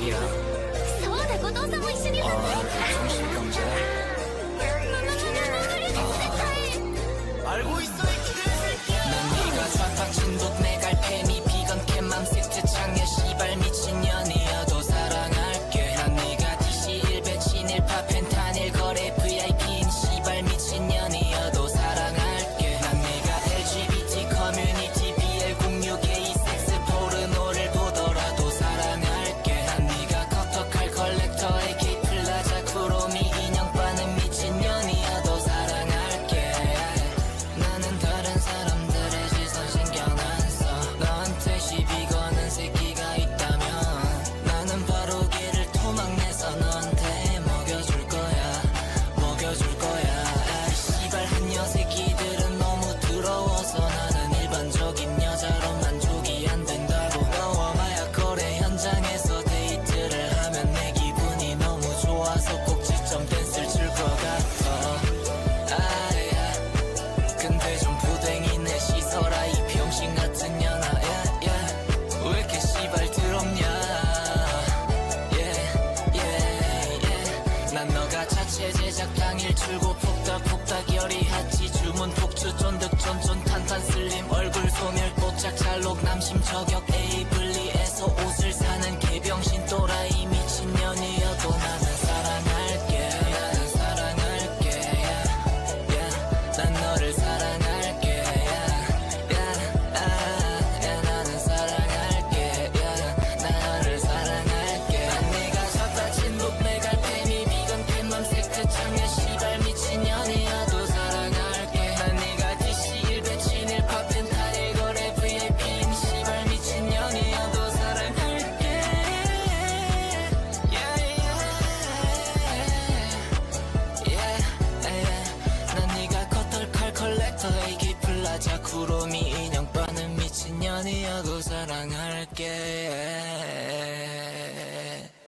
자기야. そうだ後藤さんも一緒にいたね 정신 경제. 알고 있어 이 개새끼야. 난 네가 사탁 진돗 내갈 팬이 비건 캣맘 색채 창에 시발 미친년이 당일 출고 폭닥 폭닥 열이 했지. 주문 폭주 쫀득 쫀쫀 탄 스타의 깊은 라자 구름이 인형 빠는 미친년이야고 사랑할게.